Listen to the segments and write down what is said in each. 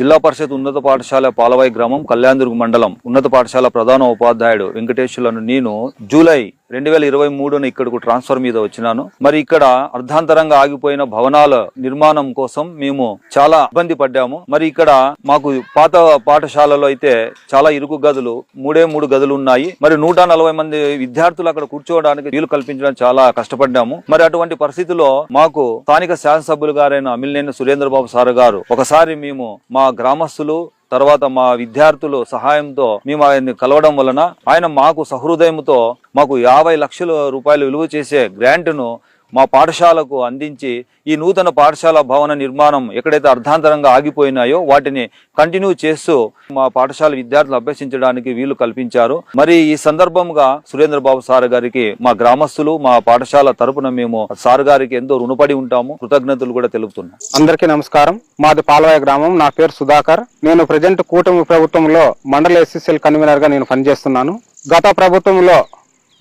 జిల్లా పరిషత్ ఉన్నత పాఠశాల పాలవాయి గ్రామం కళ్యాణదుర్గ మండలం ఉన్నత పాఠశాల ప్రధాన ఉపాధ్యాయుడు వెంకటేశ్వర్లను నేను జూలై రెండు వేల ఇరవై మూడున ఇక్కడకు ట్రాన్స్ఫర్ మీద వచ్చినాను. మరి ఇక్కడ అర్ధాంతరంగా ఆగిపోయిన భవనాల నిర్మాణం కోసం మేము చాలా ఇబ్బంది పడ్డాము. మరి ఇక్కడ మాకు పాత పాఠశాలలో అయితే చాలా ఇరుకు గదులు మూడే మూడు గదులు ఉన్నాయి. మరి నూట నలభై మంది విద్యార్థులు అక్కడ కూర్చోవడానికి వీలు కల్పించడం చాలా కష్టపడ్డాము. మరి అటువంటి పరిస్థితిలో మాకు స్థానిక శాసనసభ్యులు గారైన అమిలినేని సురేంద్రబాబు సార్ గారు ఒకసారి మేము మా గ్రామస్తులు తర్వాత మా విద్యార్థులు సహాయంతో మేము ఆయన్ని కలవడం వలన ఆయన మాకు సహృదయంతో మాకు యాభై లక్షల రూపాయలు విలువ చేసే గ్రాంట్ను మా పాఠశాలకు అందించి ఈ నూతన పాఠశాల భవన నిర్మాణం ఎక్కడైతే అర్ధాంతరంగా ఆగిపోయినాయో వాటిని కంటిన్యూ చేస్తూ మా పాఠశాల విద్యార్థులు అభ్యసించడానికి వీలు కల్పించారు. మరి ఈ సందర్భంగా సురేంద్రబాబు సార్ గారికి మా గ్రామస్తులు మా పాఠశాల తరపున మేము సార్ గారికి ఎంతో రుణపడి ఉంటాము. కృతజ్ఞతలు కూడా తెలుపుతున్నాం. అందరికీ నమస్కారం. మాది పాలవాయ గ్రామం. నా పేరు సుధాకర్. నేను ప్రజెంట్ కూటమి ప్రభుత్వంలో మండల ఎస్ఎస్ఎల్ కన్వీనర్గా నేను పనిచేస్తున్నాను. గత ప్రభుత్వంలో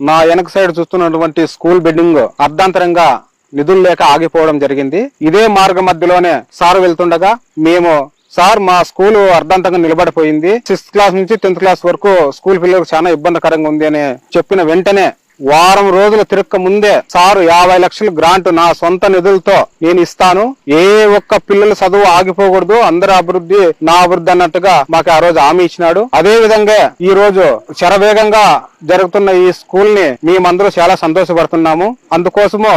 నా వెనక సైడ్ చూస్తున్నటువంటి స్కూల్ బిల్డింగ్ అర్ధాంతరంగా నిధులు లేక ఆగిపోవడం జరిగింది. ఇదే మార్గ మధ్యలోనే సార్ వెళ్తుండగా మేము సార్ మా స్కూల్ అర్ధాంతంగా నిలబడిపోయింది. సిక్స్త్ క్లాస్ నుంచి టెన్త్ క్లాస్ వరకు స్కూల్ పిల్లలకు చాలా ఇబ్బందికరంగా ఉంది అని చెప్పిన వెంటనే వారం రోజులు తిరక్క ముందే సారు యాభై లక్షలు గ్రాంట్ నా సొంత నిధులతో నేను ఇస్తాను. ఏ ఒక్క పిల్లల చదువు ఆగిపోకూడదు. అందరి అభివృద్ధి నా అభివృద్ధి అన్నట్టుగా మాకు ఆ రోజు హామీ ఇచ్చినాడు. అదే విధంగా ఈ రోజు శరవేగంగా జరుగుతున్న ఈ స్కూల్ని మేమందరూ చాలా సంతోషపడుతున్నాము. అందుకోసము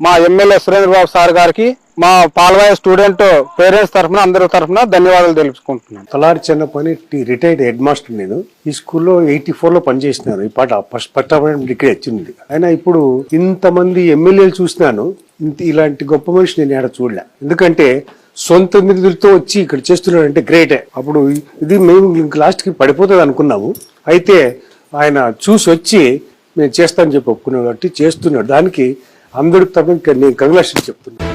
మా ఎమ్మెల్యే సురేంద్ర బాబు సార్ గారికి మా పాల్వాయ స్టూడెంట్ పేరెంట్స్ తరఫున అందరి తరఫున ధన్యవాదాలు తెలుసుకుంటున్నాను Talari Chinnapani retired head master నేను. ఈ స్కూల్లో ఎయిటీ ఫోర్లో పనిచేసినాను ఈ పాట ఫస్ట్ ఫస్ట్ అపాయింట్మెంట్ ఇక్కడ వచ్చింది. అయినా ఇప్పుడు ఇంతమంది ఎమ్మెల్యేలు చూసినాను. ఇంత ఇలాంటి గొప్ప మనిషి నేను ఎక్కడ చూడలే. ఎందుకంటే సొంత నిధులతో వచ్చి ఇక్కడ చేస్తున్నాడంటే గ్రేటే. అప్పుడు ఇది మేము ఇంక లాస్ట్కి పడిపోతుంది అనుకున్నాము. అయితే ఆయన చూసి వచ్చి నేను చేస్తానని చెప్పి ఒప్పుకున్నాడు కాబట్టి చేస్తున్నాడు. దానికి అందరికి తప్ప నేను కంగ్రాచులేషన్ చెప్తున్నాను.